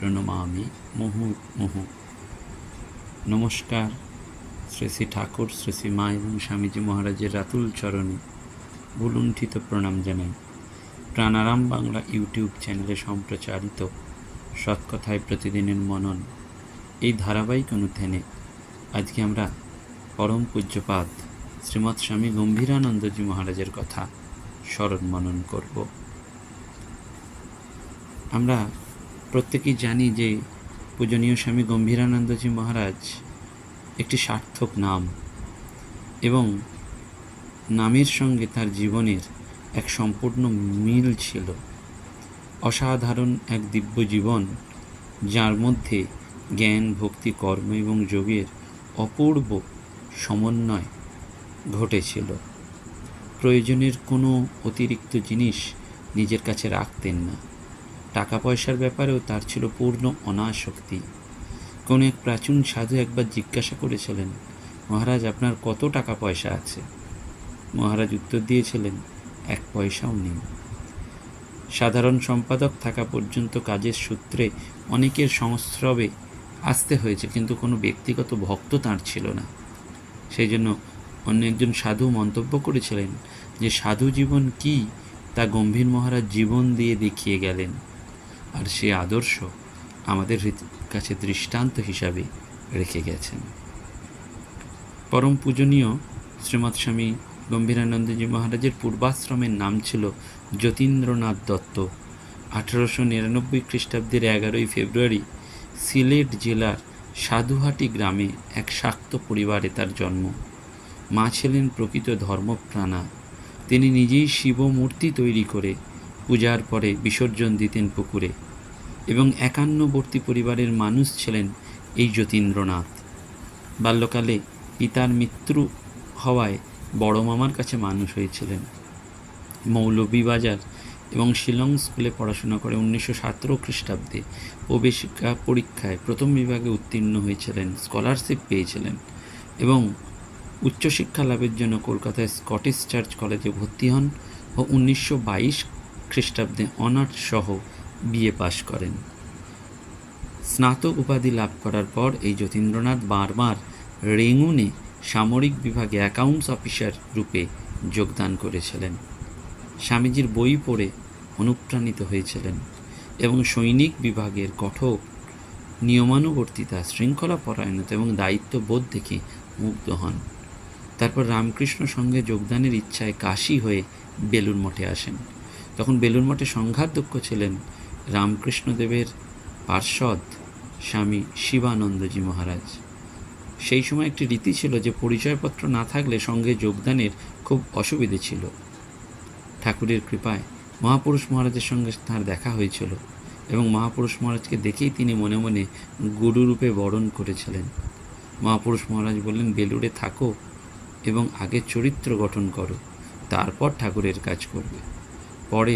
প্রণমামি। মুহু মুহু। নমস্কার, শ্রী শ্রী ঠাকুর, শ্রী শ্রী মা এবং স্বামীজি মহারাজের রাতুল চরণে ভুলুণ্ঠিত প্রণাম জানাই। প্রাণারাম বাংলা ইউটিউব চ্যানেলে সম্প্রচারিত সৎকথায় প্রতিদিনের মনন এই ধারাবাহিক অনুধ্যানে আজকে আমরা পরম পূজ্যপাদ শ্রীমৎ স্বামী গম্ভীরানন্দজি মহারাজের কথা স্মরণ মনন করব। আমরা প্রত্যেকেই জানি যে পূজনীয় স্বামী গম্ভীরানন্দজি মহারাজ একটি সার্থক নাম এবং নামের সঙ্গে তার জীবনের এক সম্পূর্ণ মিল ছিল। অসাধারণ এক দিব্য জীবন, যার মধ্যে জ্ঞান, ভক্তি, কর্ম এবং যোগের অপূর্ব সমন্বয় ঘটেছিল। প্রয়োজনের কোনো অতিরিক্ত জিনিস নিজের কাছে রাখতেন না। টাকা পয়সার ব্যাপারেও তার ছিল পূর্ণ অনাসক্তি। কোনো এক প্রাচীন সাধু একবার জিজ্ঞাসা করেছিলেন, মহারাজ, আপনার কত টাকা পয়সা আছে? মহারাজ উত্তর দিয়েছিলেন, এক পয়সাও নেই। সাধারণ সম্পাদক থাকা পর্যন্ত কাজের সূত্রে অনেকের সংস্রবে আসতে হয়েছে, কিন্তু কোনো ব্যক্তিগত ভক্ত তাঁর ছিল না। সেই জন্য অন্য একজন সাধু মন্তব্য করেছিলেন যে, সাধু জীবন কি? তা গম্ভীর মহারাজ জীবন দিয়ে দেখিয়ে গেলেন। আর সে আদর্শ আমাদের কাছে দৃষ্টান্ত হিসাবে রেখে গেছেন। পরম পূজনীয় শ্রীমৎ স্বামী গম্ভীরানন্দজি মহারাজের পূর্বাশ্রমের নাম ছিল যতীন্দ্রনাথ দত্ত। আঠারোশো নিরানব্বই খ্রিস্টাব্দের এগারোই ফেব্রুয়ারি সিলেট জেলার সাধুহাটি গ্রামে এক শাক্ত পরিবারে তার জন্ম। মা ছিলেন প্রকৃত ধর্মপ্রাণা। তিনি নিজেই শিব মূর্তি তৈরি করে পূজার পরে বিসর্জন দিতেন পুকুরে এবং একান্নবর্তী পরিবারের মানুষ ছিলেন এই যতীন্দ্রনাথ। বাল্যকালে পিতার মৃত্যু হওয়ায় বড় মামার কাছে মানুষ হয়েছিলেন। মৌলভীবাজার এবং শিলং স্কুলে পড়াশোনা করে উনিশশো সতেরো খ্রিস্টাব্দে প্রবেশিকা পরীক্ষায় প্রথম বিভাগে উত্তীর্ণ হয়েছিলেন, স্কলারশিপ পেয়েছিলেন এবং উচ্চশিক্ষা লাভের জন্য কলকাতায় স্কটিশ চার্চ কলেজে ভর্তি হন ও উনিশশো বাইশ খ্রিস্টাব্দে অনার্স সহ বিএ পাশ করেন। স্নাতক উপাধি লাভ করার পর এই যতীন্দ্রনাথ বারবার রেঙ্গুনে সামরিক বিভাগে অ্যাকাউন্টস অফিসার রূপে যোগদান করেছিলেন। স্বামীজির বই পড়ে অনুপ্রাণিত হয়েছিলেন এবং সৈনিক বিভাগের কঠোর নিয়মানুবর্তিতা, শৃঙ্খলা পরায়ণতা এবং দায়িত্ববোধ দেখে মুগ্ধ হন। তারপর রামকৃষ্ণ সঙ্গে যোগদানের ইচ্ছায় কাশি হয়ে বেলুর মঠে আসেন। তখন বেলুর মঠে সংঘাতদক্ষ ছিলেন রামকৃষ্ণদেবের পার্ষদ স্বামী শিবানন্দজি মহারাজ। সেই সময় একটি রীতি ছিল যে পরিচয়পত্র না থাকলে সঙ্গে যোগদানের খুব অসুবিধে ছিল। ঠাকুরের কৃপায় মহাপুরুষ মহারাজের সঙ্গে তাঁর দেখা হয়েছিল এবং মহাপুরুষ মহারাজকে দেখেই তিনি মনে মনে গুরুরূপে বরণ করেছিলেন। মহাপুরুষ মহারাজ বললেন, বেলুড়ে থাকো এবং আগে চরিত্র গঠন করো, তারপর ঠাকুরের কাজ করবে। পরে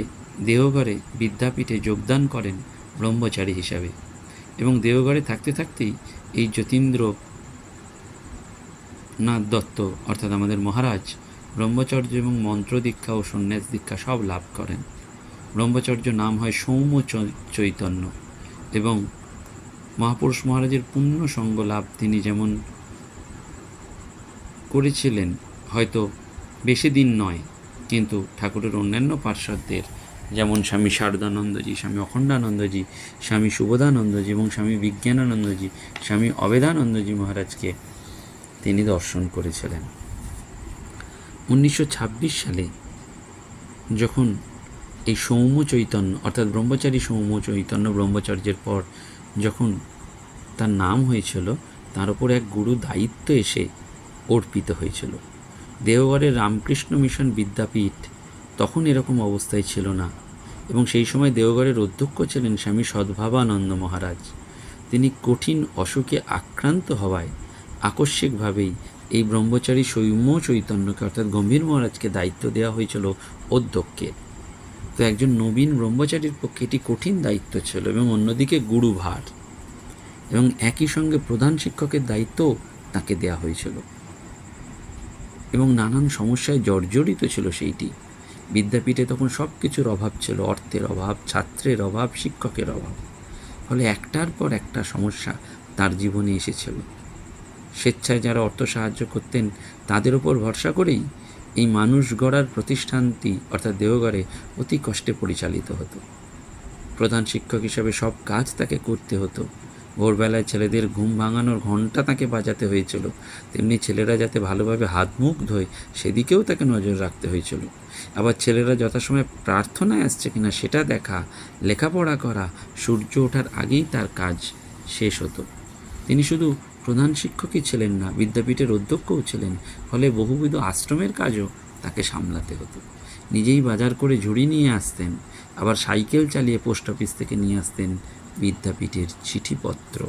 দেওঘরে বিদ্যাপীঠে যোগদান করেন ব্রহ্মচারী হিসাবে এবং দেওঘরে থাকতে থাকতেই এই যতীন্দ্র নাথ দত্ত, অর্থাৎ আমাদের মহারাজ, ব্রহ্মচর্য এবং মন্ত্র দীক্ষা ও সন্ন্যাস দীক্ষা সব লাভ করেন। ব্রহ্মচর্য নাম হয় সৌম্য চৈতন্য এবং মহাপুরুষ মহারাজের পূর্ণ সঙ্গ লাভ তিনি যেমন করেছিলেন, হয়তো বেশি দিন নয়। কিন্তু ঠাকুরের অন্যান্য পার্শ্বদের, যেমন স্বামী শারদানন্দজি, স্বামী অখণ্ডানন্দজি, স্বামী সুবোধানন্দজি এবং স্বামী বিজ্ঞানানন্দজি, স্বামী অবেদানন্দজি মহারাজকে তিনি দর্শন করেছিলেন। উনিশশো ছাব্বিশ সালে যখন এই সৌম্য চৈতন্য, অর্থাৎ ব্রহ্মচারী সৌম্য চৈতন্য ব্রহ্মচর্যের পর যখন তার নাম হয়েছিল, তার উপর এক গুরু দায়িত্ব এসে অর্পিত হয়েছিল। দেওঘরের রামকৃষ্ণ মিশন বিদ্যাপীঠ তখন এরকম অবস্থায় ছিল না এবং সেই সময় দেওঘরের অধ্যক্ষ ছিলেন স্বামী সদ্ভাবানন্দ মহারাজ। তিনি কঠিন অসুখে আক্রান্ত হওয়ায় আকস্মিকভাবেই এই ব্রহ্মচারী সৌম্য চৈতন্যকে অর্থাৎ গম্ভীর মহারাজকে দায়িত্ব দেওয়া হয়েছিল অধ্যক্ষের। তো একজন নবীন ব্রহ্মচারীর পক্ষে এটি কঠিন দায়িত্ব ছিল এবং অন্যদিকে গুরুভার এবং একই সঙ্গে প্রধান শিক্ষকের দায়িত্ব তাকে দেয়া হয়েছিল। এবং নানান সমস্যায় জর্জরিত ছিল সেইটি। বিদ্যাপীঠে তখন সব কিছুর অভাব ছিল, অর্থের অভাব, ছাত্রের অভাব, শিক্ষকের অভাব। ফলে একটার পর একটা সমস্যা তার জীবনে এসেছিল। স্বেচ্ছায় যারা অর্থ সাহায্য করতেন, তাদের উপর ভরসা করেই এই মানুষ গড়ার প্রতিষ্ঠানটি, অর্থাৎ দেওঘরে, অতি কষ্টে পরিচালিত হতো। প্রধান শিক্ষক হিসাবে সব কাজ তাকে করতে হতো। ভোরবেলায় ছেলেদের ঘুম ভাঙানোর ঘণ্টা তাকে বাজাতে হয়েছিল। তেমনি ছেলেরা যাতে ভালোভাবে হাত মুখ ধোয়, সেদিকেও তাকে নজর রাখতে হয়েছিল। আবার ছেলেরা যথাসময়ে প্রার্থনায় আসছে কিনা সেটা দেখা, লেখাপড়া করা, সূর্য ওঠার আগেই তার কাজ শেষ হতো। তিনি শুধু প্রধান শিক্ষকই ছিলেন না, বিদ্যাপীঠের অধ্যক্ষও ছিলেন, ফলে বহুবিধ আশ্রমের কাজও তাকে সামলাতে হতো। নিজেই বাজার করে ঝুড়ি নিয়ে আসতেন, আবার সাইকেল চালিয়ে পোস্ট অফিস থেকে নিয়ে আসতেন বিদ্যাপীঠের চিঠিপত্র।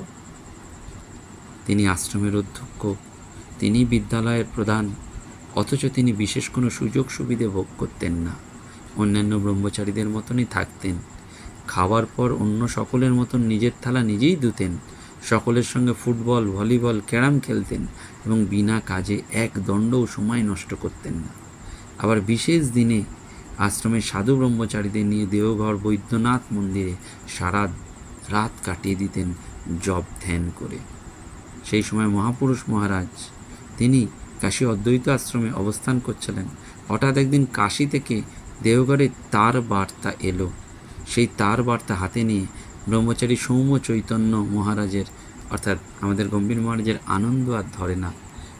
তিনি আশ্রমের অধ্যক্ষ, তিনি বিদ্যালয়ের প্রধান, অথচ তিনি বিশেষ কোনো সুযোগ সুবিধে ভোগ করতেন না। অন্যান্য ব্রহ্মচারীদের মতনই থাকতেন। খাওয়ার পর অন্য সকলের মতন নিজের থালা নিজেই ধুতেন। সকলের সঙ্গে ফুটবল, ভলিবল, ক্যারাম খেলতেন এবং বিনা কাজে এক দণ্ডও সময় নষ্ট করতেন না। আবার বিশেষ দিনে আশ্রমের সাধু ব্রহ্মচারীদের নিয়ে দেওঘর, বৈদ্যনাথ মন্দিরে সারা রাত কাটিয়ে দিতেন জপ ধ্যান করে। সেই সময় মহাপুরুষ মহারাজ, তিনি কাশী অদ্বৈত আশ্রমে অবস্থান করছিলেন। হঠাৎ একদিন কাশী থেকে দেওঘরে তার বার্তা এলো। সেই তার বার্তা হাতে নিয়ে ব্রহ্মচারী সৌম্য চৈতন্য মহারাজের, অর্থাৎ আমাদের গম্ভীর মহারাজের আনন্দ আর ধরে না।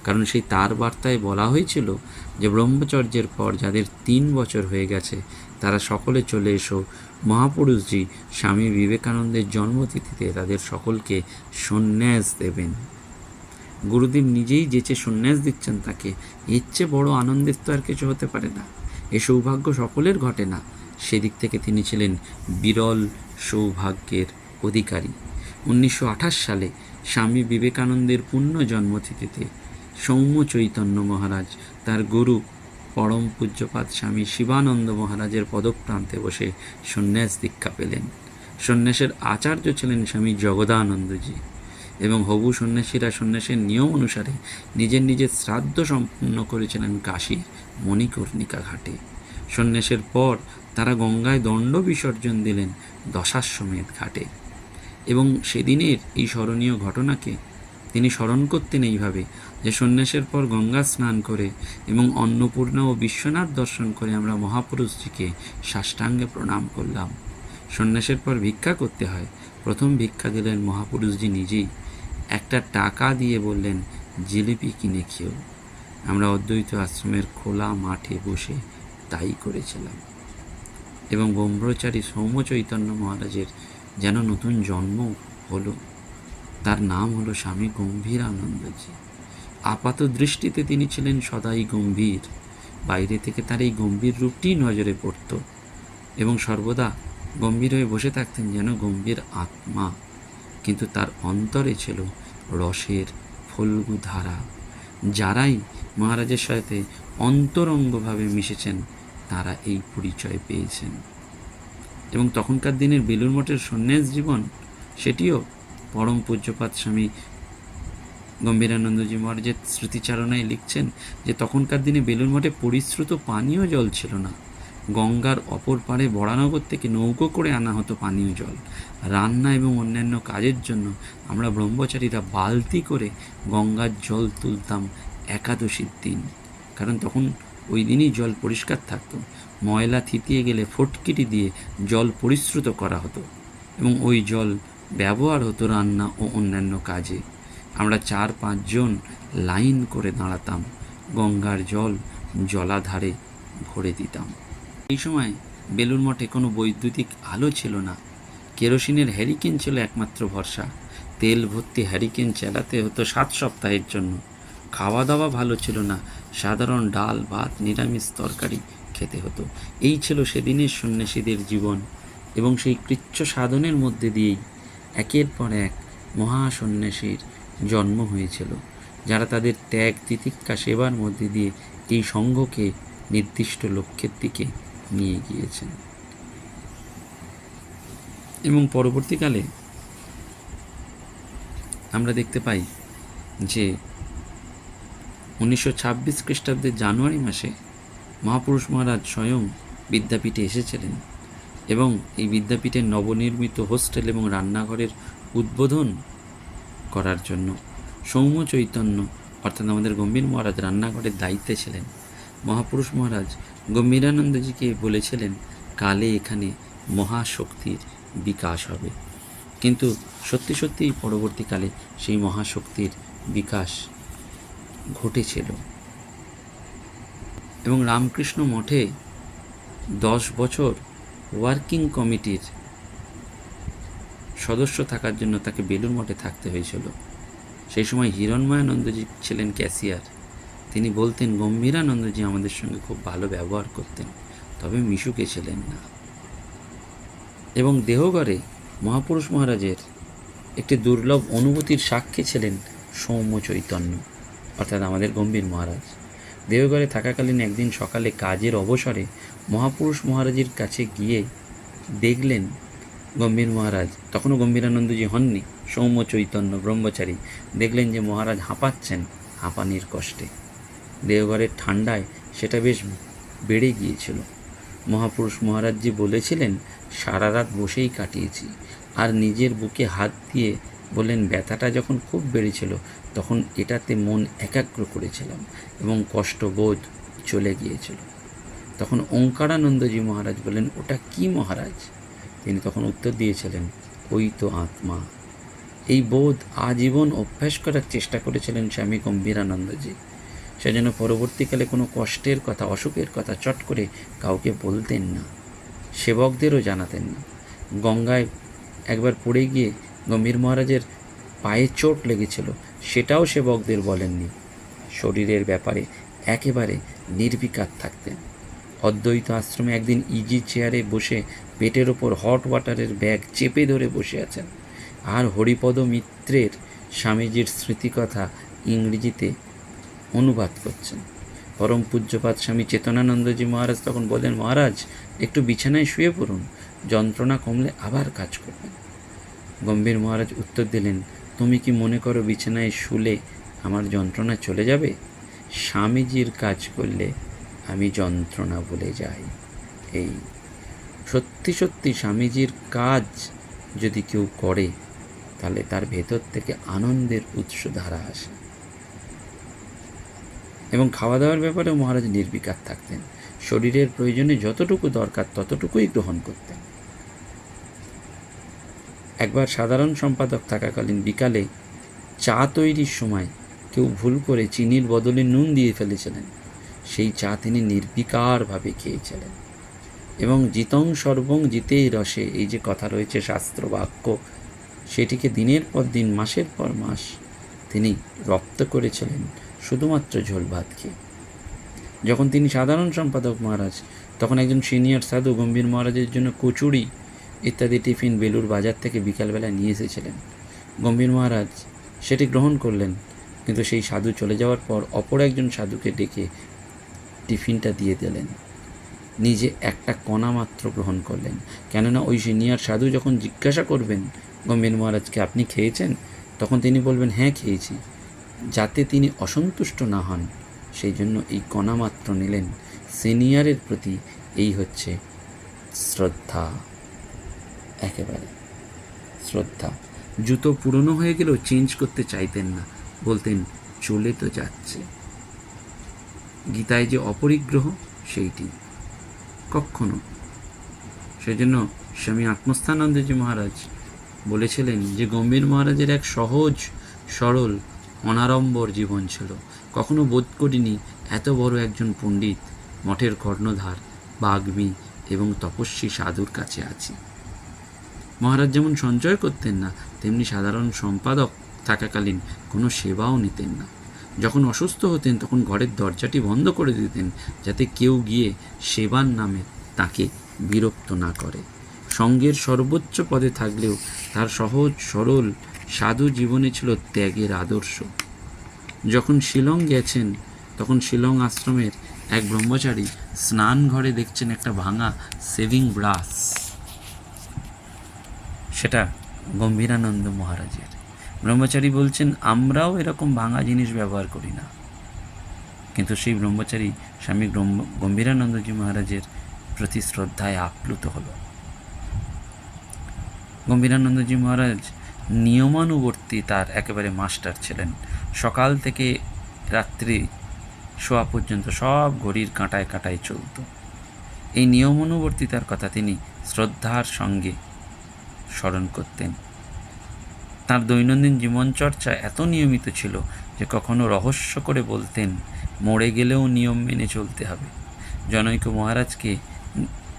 কারণ সেই তার বার্তায় বলা হয়েছিল যে, ব্রহ্মচর্যের পর যাদের তিন বছর হয়ে গেছে তারা সকলে চলে এসো। মহাপুরুষজি স্বামী বিবেকানন্দের জন্মতিথিতে তাদের সকলকে সন্ন্যাস দেবেন। গুরুদেব নিজেই যেচে সন্ন্যাস দিচ্ছেন তাকে এর চেয়ে বড় আনন্দের তো আর কিছু হতে পারে না। এ সৌভাগ্য সকলের ঘটে না। সেদিক থেকে তিনি ছিলেন বিরল সৌভাগ্যের অধিকারী। উনিশশো আঠাশ সালে স্বামী বিবেকানন্দের পূর্ণ জন্মতিথিতে সৌম্য চৈতন্য মহারাজ তার গুরু পরম পূজ্যপাত স্বামী শিবানন্দ মহারাজের পদপ্রান্তে বসে সন্ন্যাস দীক্ষা পেলেন। সন্ন্যাসের আচার্য ছিলেন স্বামী জগদানন্দজি এবং হবু সন্ন্যাসীরা সন্ন্যাসের নিয়ম অনুসারে নিজের নিজের শ্রাদ্ধ সম্পন্ন করেছিলেন কাশীর মণিকর্ণিকা ঘাটে। সন্ন্যাসের পর তারা গঙ্গায় দণ্ড বিসর্জন দিলেন দশাশ্বমেধ ঘাটে এবং সেদিনের এই স্মরণীয় ঘটনাকে তিনি স্মরণ করতেন এইভাবে যে সন্ন্যাসের পর গঙ্গা স্নান করে এবং অন্নপূর্ণা ও বিশ্বনাথ দর্শন করে আমরা মহাপুরুষজিকে সাষ্টাঙ্গে প্রণাম করলাম। সন্ন্যাসের পর ভিক্ষা করতে হয়। প্রথম ভিক্ষা দিলেন মহাপুরুষজি নিজেই। একটা টাকা দিয়ে বললেন, জিলিপি কিনে খেও। আমরা অদ্বৈত আশ্রমের খোলা মাঠে বসে তাই করেছিলাম। এবং ব্রহ্মচারী সৌম্য চৈতন্য মহারাজের যেন নতুন জন্ম হলো, তার নাম হলো স্বামী গম্ভীর আনন্দজি আপাত দৃষ্টিতে তিনি ছিলেন সদাই গম্ভীর। বাইরে থেকে তার এই গম্ভীর রূপটি নজরে পড়ত এবং সর্বদা গম্ভীর হয়ে বসে থাকতেন যেন গম্ভীর আত্মা। কিন্তু তার অন্তরে ছিল রসের ফল্গু ধারা, যারাই মহারাজের সাথে অন্তরঙ্গভাবে মিশেছেন, তারা এই পরিচয় পেয়েছেন। এবং তখনকার দিনের বেলুর মঠের সন্ন্যাস জীবন, সেটিও পরম পূজ্যপাত স্বামী গম্ভীরানন্দজি মহারাজের স্মৃতিচারণায় লিখছেন যে তখনকার দিনে বেলুর মঠে পরিশ্রুত পানীয় জল ছিল না। গঙ্গার অপর পাড়ে বড়ানগর থেকে নৌকো করে আনা হতো পানীয় জল। রান্না এবং অন্যান্য কাজের জন্য আমরা ব্রহ্মচারীরা বালতি করে গঙ্গার জল তুলতাম একাদশীর দিন। কারণ তখন ওই দিনই জল পরিষ্কার থাকতো। ময়লা থিতিয়ে গেলে ফটকিটি দিয়ে জল পরিশ্রুত করা হতো এবং ওই জল ব্যবহার হতো রান্না ও অন্যান্য কাজে। আমরা চার পাঁচজন লাইন করে দাঁড়াতাম, গঙ্গার জল জলাধারে ভরে দিতাম। এই সময় বেলুর মঠে কোনো বৈদ্যুতিক আলো ছিল না। কেরোসিনের হ্যারিকেন ছিল একমাত্র ভরসা। তেল ভর্তি হ্যারিকেন চালাতে হতো সাত সপ্তাহের জন্য। খাওয়া দাওয়া ভালো ছিল না। সাধারণ ডাল, ভাত, নিরামিষ তরকারি খেতে হতো। এই ছিল সেদিনের সন্ন্যাসীদের জীবন এবং সেই কৃচ্ছ সাধনের মধ্যে দিয়েই একের পর এক মহাসন্ন্যাসীর জন্ম হয়েছিল। যারা তাদের ত্যাগ, তিতিক্ষা, সেবার মধ্যে দিয়ে এই সংঘকে নির্দিষ্ট লক্ষ্যের দিকে নিয়ে গিয়েছেন। এবং পরবর্তীকালে আমরা দেখতে পাই যে উনিশশো ছাব্বিশ খ্রিস্টাব্দের জানুয়ারি মাসে মহাপুরুষ মহারাজ স্বয়ং বিদ্যাপীঠে এসেছিলেন এবং এই বিদ্যাপীঠের নবনির্মিত হোস্টেল এবং রান্নাঘরের উদ্বোধন করার জন্য। সৌম্য চৈতন্য, অর্থাৎ আমাদের গম্ভীর মহারাজ রান্নাঘরের দায়িত্বে ছিলেন। মহাপুরুষ মহারাজ গম্ভীরানন্দজিকে বলেছিলেন, কালে এখানে মহাশক্তির বিকাশ হবে। কিন্তু সত্যি সত্যিই পরবর্তীকালে সেই মহাশক্তির বিকাশ ঘটেছিল। এবং রামকৃষ্ণ মঠে দশ বছর ওয়ার্কিং কমিটির সদস্য থাকার জন্য তাকে বেলুর মঠে থাকতে হয়েছিল। সেই সময় হিরণময়ানন্দজি ছিলেন ক্যাশিয়ার তিনি বলতেন, গম্ভীরানন্দজি আমাদের সঙ্গে খুব ভালো ব্যবহার করতেন, তবে মিশুকে ছিলেন না। এবং দেহগড়ে মহাপুরুষ মহারাজের একটি দুর্লভ অনুভূতির সাক্ষী ছিলেন সৌম্য চৈতন্য, অর্থাৎ আমাদের গম্ভীর মহারাজ। দেহগড়ে থাকাকালীন একদিন সকালে কাজের অবসরে মহাপুরুষ মহারাজের কাছে গিয়ে দেখলেন গম্ভীর মহারাজ, তখনও গম্ভীরানন্দজি হননি। সৌম্য চৈতন্য ব্রহ্মচারী দেখলেন যে মহারাজ হাঁপাচ্ছেন হাঁপানির কষ্টে। দেওঘরের ঠান্ডায় সেটা বেশ বেড়ে গিয়েছিল। মহাপুরুষ মহারাজজি বলেছিলেন, সারা রাত বসেই কাটিয়েছি। আর নিজের বুকে হাত দিয়ে বললেন, ব্যথাটা যখন খুব বেড়েছিল, তখন এটাতে মন একাগ্র করেছিলাম এবং কষ্টবোধ চলে গিয়েছিল। তখন ওঙ্কারানন্দজি মহারাজ বললেন, ওটা কি মহারাজ? তিনি তখন উত্তর দিয়েছিলেন, ওই তো আত্মা। এই বোধ আজীবন অভ্যাস করার চেষ্টা করেছিলেন স্বামী গম্ভীরানন্দজি। সেজন্য পরবর্তীকালে কোনো কষ্টের কথা, অসুখের কথা চট করে কাউকে বলতেন না, সেবকদেরও জানাতেন না। গঙ্গায় একবার পড়ে গিয়ে গম্ভীর মহারাজের পায়ে চোট লেগেছিল, সেটাও সেবকদের বলেননি। শরীরের ব্যাপারে একেবারে নির্বিকার থাকতেন। অদ্বৈত আশ্রমে একদিন ইজি চেয়ারে বসে পেটের ওপর হট ওয়াটারের ব্যাগ চেপে ধরে বসে আছেন। আর হরিপদ মিত্রের স্বামীজির স্মৃতিকথা ইংরেজিতে অনুবাদ করছেন। পরম পূজ্যপাত স্বামী চেতনানন্দজি মহারাজ তখন বলেন মহারাজ, একটু বিছানায় শুয়ে পড়ুন, যন্ত্রণা কমলে আবার কাজ করবেন। গম্ভীর মহারাজ উত্তর দিলেন, তুমি কি মনে করো বিছানায় শুলে আমার যন্ত্রণা চলে যাবে? স্বামীজির কাজ করলে আমি যন্ত্রণা ভুলে যাই। এই সত্যি সত্যি স্বামীজির কাজ যদি কেউ করে, তাহলে তার ভেতর থেকে আনন্দের উৎস ধারা আসে। এবং খাওয়া দাওয়ার ব্যাপারে মহারাজ নির্বিকার থাকতেন। শরীরের প্রয়োজনে যতটুকু দরকার ততটুকুই গ্রহণ করতেন। একবার সাধারণ সম্পাদক থাকাকালীন বিকালে চা তৈরির সময় কেউ ভুল করে চিনির বদলে নুন দিয়ে ফেলেছিলেন। সেই চা তিনি নির্বিকারভাবে খেয়েছিলেন। এবং জিতং সর্বং জিতেই রসে, এই যে কথা রয়েছে শাস্ত্র বাক্য সেটিকে দিনের পর দিন, মাসের পর মাস তিনি রপ্ত করেছিলেন শুধুমাত্র ঝোল ভাত খেয়ে যখন তিনি সাধারণ সম্পাদক মহারাজ, তখন একজন সিনিয়র সাধু গম্ভীর মহারাজের জন্য কচুরি ইত্যাদি টিফিন বেলুর বাজার থেকে বিকালবেলা নিয়ে এসেছিলেন। গম্ভীর মহারাজ সেটি গ্রহণ করলেন, কিন্তু সেই সাধু চলে যাওয়ার পর অপর একজন সাধুকে ডেকে টিফিনটা দিয়ে দিলেন। নিজে একটা কণা মাত্র গ্রহণ করলেন। কেননা ওই সিনিয়র সাধু যখন জিজ্ঞাসা করবেন, গম্ভীর মহারাজকে আপনি খেয়েছেন? তখন তিনি বলবেন হ্যাঁ খেয়েছি। যাতে তিনি অসন্তুষ্ট না হন, সেই জন্য এই কণা মাত্র নিলেন। সিনিয়রের প্রতি এই হচ্ছে শ্রদ্ধা। একেবারে শ্রদ্ধা। জুতো পুরনো হয়ে গেলেও চেঞ্জ করতে চাইতেন না। বলতেন, চলে তো যাচ্ছে। গীতায় যে অপরিগ্রহ, সেইটি। কখনো সেজন্য স্বামী আত্মস্থানন্দজি মহারাজ বলেছিলেন যে, গম্ভীর মহারাজের এক সহজ, সরল, অনাড়ম্বর জীবন ছিল। কখনো বোধ করিনি এত বড় একজন পণ্ডিত মঠের কর্ণধার, বাগ্মী এবং তপস্বী সাধুর কাছে আছি। মহারাজ যেমন সঞ্চয় করতেন না, তেমনি সাধারণ সম্পাদক থাকাকালীন কোনো সেবাও নিতেন না। যখন অসুস্থ হতেন, তখন ঘরের দরজাটি বন্ধ করে দিতেন যাতে কেউ গিয়ে সেবার নামে তাকে বিরক্ত না করে। সঙ্গের সর্বোচ্চ পদে থাকলেও তার সহজ, সরল, সাধু জীবনে ছিল ত্যাগের আদর্শ। যখন শিলং গেছেন, তখন শিলং আশ্রমের এক ব্রহ্মচারী স্নান ঘরে দেখছেন একটা ভাঙা সেভিং ব্রাশ সেটা গম্ভীরানন্দ মহারাজের। ব্রহ্মচারী বলছেন, আমরাও এরকম ভাঙা জিনিস ব্যবহার করি না। কিন্তু সেই ব্রহ্মচারী স্বামী গম্ভীরানন্দজি মহারাজের প্রতি শ্রদ্ধায় আপ্লুত হল। গম্ভীরানন্দজি মহারাজ নিয়মানুবর্তী তার একেবারে মাস্টার ছিলেন। সকাল থেকে রাত্রি শোয়া পর্যন্ত সব ঘড়ির কাঁটায় কাঁটায় চলত। এই নিয়মানুবর্তিতার কথা তিনি শ্রদ্ধার সঙ্গে স্মরণ করতেন। তার দৈনন্দিন জীবনচর্চা এত নিয়মিত ছিল যে কখনো রহস্য করে বলতেন, মরে গেলেও নিয়ম মেনে চলতে হবে। জনৈক মহারাজকে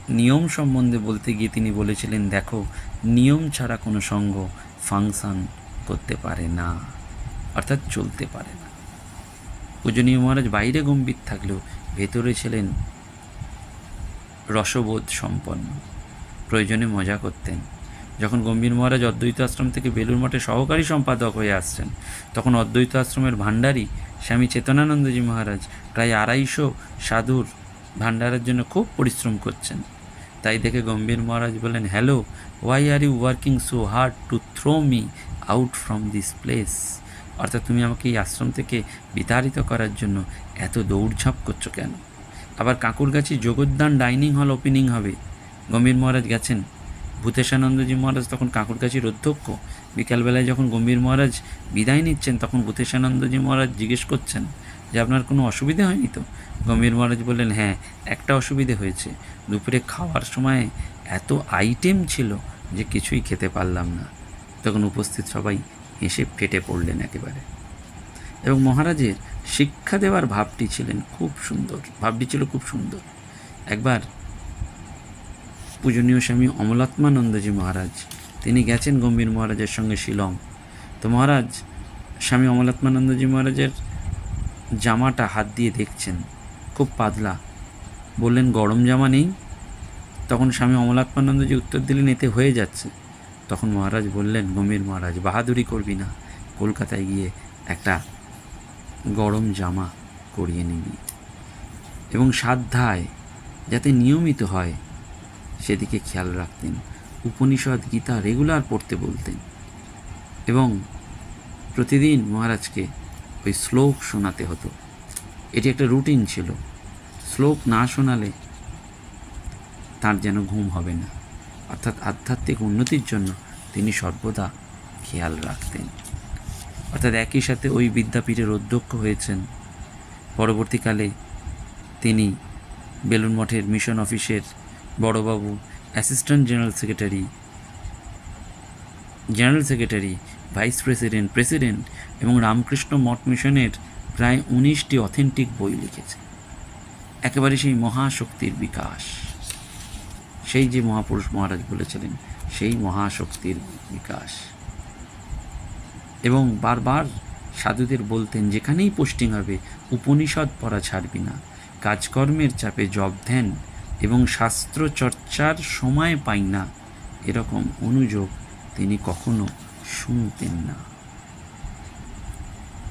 নিয়ম সম্বন্ধে বলতে গিয়ে তিনি বলেছিলেন, দেখো, নিয়ম ছাড়া কোনো সঙ্গ ফাংশন করতে পারে না, অর্থাৎ চলতে পারে না। পূজনীয় মহারাজ বাইরে গম্ভীর থাকলেও ভেতরে ছিলেন রসবোধ সম্পন্ন। প্রয়োজনে মজা করতেন। যখন গম্ভীর মহারাজ অদ্বৈত আশ্রম থেকে বেলুর মঠে সহকারী সম্পাদক হয়ে আসছেন, তখন অদ্বৈত আশ্রমের ভাণ্ডারী স্বামী চেতনানন্দজি মহারাজ প্রায় আড়াইশো সাধুর ভাণ্ডারের জন্য খুব পরিশ্রম করছেন। তাই দেখে গম্ভীর মহারাজ বলেন, hello why are you working so hard to throw me out from this place অর্থাৎ তুমি আমাকে এই আশ্রম থেকে বিতাড়িত করার জন্য এত দৌড়ঝাঁপ করছ কেন? আবার কাকুরগাছি জগদ্দান ডাইনিং হল ওপেনিং হবে। গম্ভীর মহারাজ গেছেন। ভূতেশানন্দজি মহারাজ তখন কাকুরগাছির অধ্যক্ষ বিকালবেলায় যখন গম্ভীর মহারাজ বিদায় নিচ্ছেন, তখন ভূতেশানন্দজি মহারাজ জিজ্ঞেস করছেন, যে আপনার কোনো অসুবিধে হয়নি তো? গম্ভীর মহারাজ বললেন হ্যাঁ একটা অসুবিধে হয়েছে। দুপুরে খাওয়ার সময় এত আইটেম ছিল যে কিছুই খেতে পারলাম না। তখন উপস্থিত সবাই হেসে ফেটে পড়লেন একেবারে। এবং মহারাজের শিক্ষা দেওয়ার ভাবটি ছিলেন খুব সুন্দর, ভাবটি ছিল খুব সুন্দর। একবার পূজনীয় স্বামী অমলাত্মানন্দজি মহারাজ। তিনি গেছেন গম্ভীর মহারাজের সঙ্গে শিলং। তো মহারাজ, স্বামী অমলাত্মানন্দজি মহারাজের জামাটা হাত দিয়ে দেখছেন। খুব পাতলা। বললেন, গরম জামা নেই? তখন স্বামী অমলাত্মানন্দজি উত্তর দিলেন, এতে হয়ে যাচ্ছে। তখন মহারাজ বললেন, গম্ভীর মহারাজ, বাহাদুরি করবি না। কলকাতায় গিয়ে একটা গরম জামা করিয়ে নিবি। এবং সাধ্যায়, যাতে নিয়মিত হয় সেদিকে খেয়াল রাখতেন। উপনিষদ, গীতা রেগুলার পড়তে বলতেন। এবং প্রতিদিন মহারাজকে ওই শ্লোক শোনাতে হতো। এটি একটা রুটিন ছিল। শ্লোক না শোনালে তার যেন ঘুম হবে না। অর্থাৎ আধ্যাত্মিক উন্নতির জন্য তিনি সর্বদা খেয়াল রাখতেন। অর্থাৎ একই সাথে ওই বিদ্যাপীঠের অধ্যক্ষ হয়েছেন। পরবর্তীকালে তিনি বেলুন মঠের মিশন অফিসের বড়বাবু assistant general secretary general secretary vice president president এবং রামকৃষ্ণ মঠ মিশনের প্রায় উনিশটি অথেন্টিক বই লিখেছে। একেবারে সেই মহাশক্তির বিকাশ। সেই যে মহাপুরুষ মহারাজ বলেছিলেন, সেই মহাশক্তির বিকাশ। এবং বারবার সাধুদের বলতেন, যেখানেই পোস্টিং হবে, উপনিষদ পড়া ছাড়বি না। কাজকর্মের চাপে জব ধ্যান এবং শাস্ত্র চর্চার সময় পাই না। এরকম অনুযোগ তিনি কখনো শুনতেন না।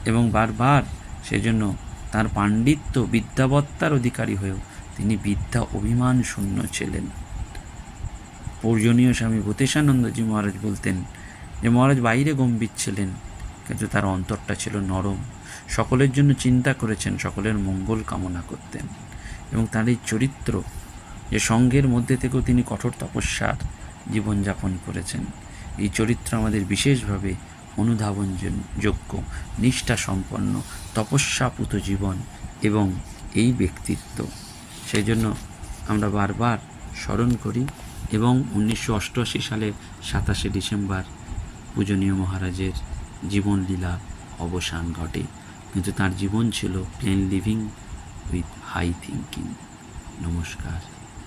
এবং বারবার সেজন্য তার পাণ্ডিত্য বিদ্যাবত্তার অধিকারী হয়েও তিনি বিদ্যা অভিমান শূন্য ছিলেন। পূজনীয় স্বামী ভূতেশানন্দজি মহারাজ বলতেন যে, মহারাজ বাইরে গম্ভীর ছিলেন, কিন্তু তার অন্তরটা ছিল নরম। সকলের জন্য চিন্তা করেছেন, সকলের মঙ্গল কামনা করতেন এবং তার এই চরিত্র যে সঙ্গের মধ্যে থেকেও তিনি কঠোর তপস্যার জীবনযাপন করেছেন। এই চরিত্র আমাদের বিশেষভাবে অনুধাবনযোগ্য নিষ্ঠা সম্পন্ন তপস্যাপুত জীবন এবং এই ব্যক্তিত্ব। সেই জন্য আমরা বারবার স্মরণ করি এবং উনিশশো অষ্টআশি সালের সাতাশে ডিসেম্বর পূজনীয় মহারাজের জীবনলীলা অবসান ঘটে। কিন্তু তার জীবন ছিল plain living with high thinking নমস্কার।